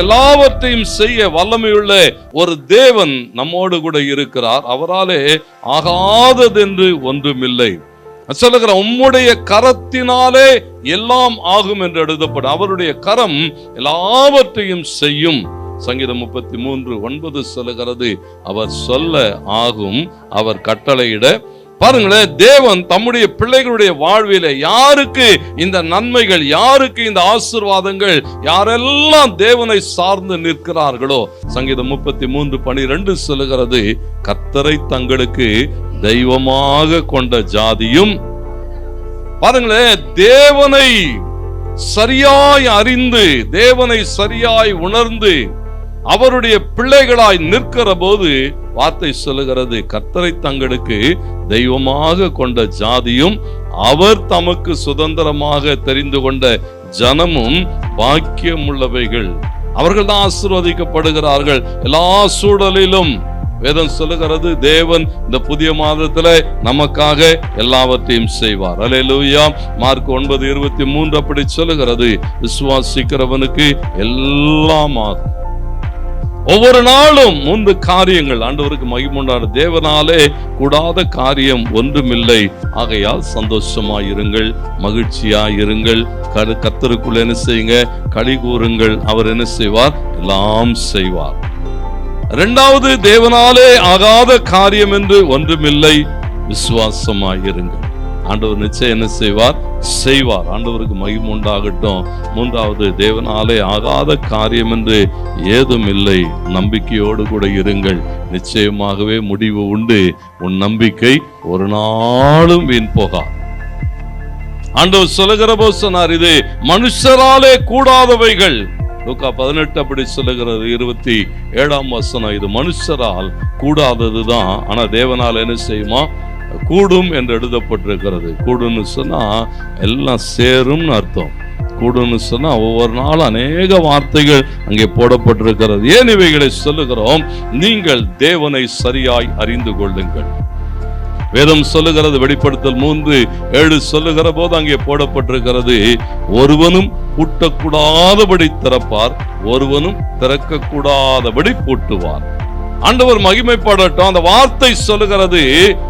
எல்லாவற்றையும் செய்ய வல்லமையுள்ள ஒரு தேவன் நம்மோடு கூட இருக்கிறார். அவராலே ஆகாததென்று ஒன்றுமில்லை. சொல்லுகிற உம்முடைய கரத்தினாலே எல்லாம் ஆகும் என்று எழுதப்படும் அவருடைய கரம் எல்லாவற்றையும் செய்யும். சங்கீதம் முப்பத்தி மூன்று ஒன்பது சொல்லுகிறது அவர் சொல்ல ஆகும் அவர் கட்டளையிட பாருங்களேன் தேவன் தம்முடைய பிள்ளைகளுடைய வாழ்வில யாருக்கு இந்த நன்மைகள் யாருக்கு இந்த ஆசிர்வாதங்கள் யாரெல்லாம் தேவனை சார்ந்து நிற்கிறார்களோ? சங்கீதம் முப்பத்தி மூன்று பனிரெண்டு சொல்லுகிறது கத்தரை தங்களுக்கு தெய்வமாக கொண்ட ஜாதியும் பாருங்களேன் தேவனை சரியாய் அறிந்து தேவனை சரியாய் உணர்ந்து அவருடைய பிள்ளைகளாய் நிற்கிற போது வார்த்தை சொல்லுகிறது கர்த்தரை தங்களுக்கு தெய்வமாக கொண்ட ஜாதியும் அவர் தமக்கு சுதந்திரமாக தெரிந்து கொண்ட ஜனமும் பாக்கியம் உள்ளவைகள் அவர்கள் தான் ஆசீர்வதிக்கப்படுகிறார்கள். எல்லா சூழலிலும் வேதம் சொல்லுகிறது தேவன் இந்த புதிய மாதத்துல நமக்காக எல்லாவற்றையும் செய்வார். அலையலூயா மார்க் ஒன்பது இருபத்தி மூன்று அப்படி சொல்லுகிறது விசுவாசிக்கிறவனுக்கு எல்லாம் ஆகும் ஒவ்வொரு நாளும் மூன்று காரியங்கள். ஆண்டவருக்கு மகிமுண்டான தேவனாலே கூடாத காரியம் ஒன்றுமில்லை. ஆகையால் சந்தோஷமா இருங்கள் மகிழ்ச்சியா இருங்கள் கரு கத்தருக்குள் என்ன செய்யுங்க? களி கூறுங்கள். அவர் என்ன செய்வார்? எல்லாம் செய்வார். இரண்டாவது தேவனாலே ஆகாத காரியம் என்று ஒன்றுமில்லை. விசுவாசமாயிருங்கள். ஆண்டவர் நிச்சயம் என்ன செய்வார்? செய்வார். ஆண்டவருக்கு மகிம் உண்டாகட்டும். மூன்றாவது தேவனாலே ஆகாத காரியம் என்று ஏதும் இல்லை. நம்பிக்கையோடு கூட இருங்கள். நிச்சயமாகவே முடிவு உண்டு. உன் நம்பிக்கை ஒரு நாளும் வீண் போகா ஆண்டவர் சொல்லுகிற போது சொன்னார் இது மனுஷராலே கூடாதவைகள். லூக்கா பதினெட்டு அப்படி சொல்லுகிறது. இருபத்தி ஏழாம் வசனம் இது மனுஷரால் கூடாததுதான். ஆனா தேவனால் என்ன செய்யுமா? கூடும் என்று எழுதப்பட்டிருக்கிறது. கூடும்னு சொன்னால் எல்லாம் சேரும்னு அர்த்தம். கூடும்னு சொன்னால் ஒவ்வொரு நாளும் அநேக வார்த்தைகள் அங்கே போடப்பட்டிருக்கிறது. ஏன் இவைகளை சொல்லுகிறோம்? நீங்கள் தேவனை சரியாய் அறிந்து கொள்ளுங்கள். வேதம் சொல்லுகிறது வெளிப்படுத்தல் மூன்று ஏழு சொல்லுகிற போது அங்கே போடப்பட்டிருக்கிறது ஒருவனும் பூட்டக்கூடாதபடி திறப்பார் ஒருவனும் திறக்கக்கூடாதபடி பூட்டுவார். ஆண்டவர் மகிமைப்படட்டும். அந்த வார்த்தை சொல்லுகிறது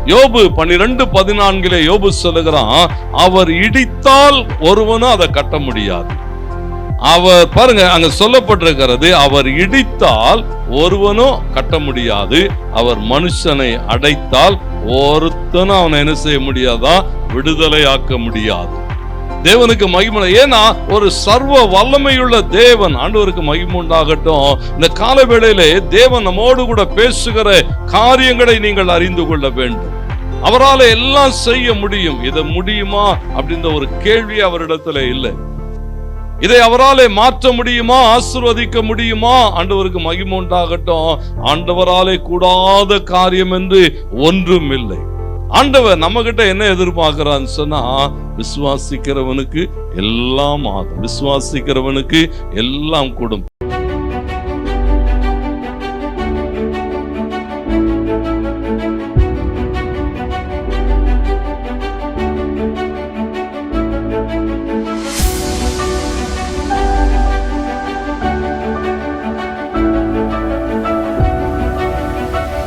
யோபு பன்னிரெண்டு பதினான்கிலே யோபு சொல்லுகிறான் அவர் இடித்தால் ஒருவனும் அதை கட்ட முடியாது. அவர் பாருங்க அங்க சொல்லப்பட்டிருக்கிறது அவர் இடித்தால் ஒருவனும் கட்ட முடியாது. அவர் மனுஷனை அடைத்தால் ஒருத்தனும் அவனை என்ன செய்ய முடியாதா? விடுதலை ஆக்க முடியாது. தேவனுக்கு மகிமை. ஏன்னா ஒரு சர்வ வல்லமையுள்ள தேவன் ஆண்டவருக்கு மகிமை உண்டாகட்டும். இந்த கால வேளையிலே தேவன் நம்மோடு கூட பேசுகிற காரியங்களை நீங்கள் அறிந்து கொள்ள வேண்டும். அவரால் எல்லாம் செய்ய முடியும். இதை முடியுமா? அப்படின்ற ஒரு கேள்வி அவரிடத்துல இல்லை. இதை அவராலே மாற்ற முடியுமா? ஆசிர்வதிக்க முடியுமா? ஆண்டவருக்கு மகிமை உண்டாகட்டும். ஆண்டவராலே கூடாத காரியம் என்று ஒன்றும் இல்லை. ஆண்டவர் நம்ம கிட்ட என்ன எதிர்பார்க்கிறான்னு சொன்னா விசுவாசிக்கிறவனுக்கு எல்லாம் ஆகும். விசுவாசிக்கிறவனுக்கு எல்லாம் கூடும்.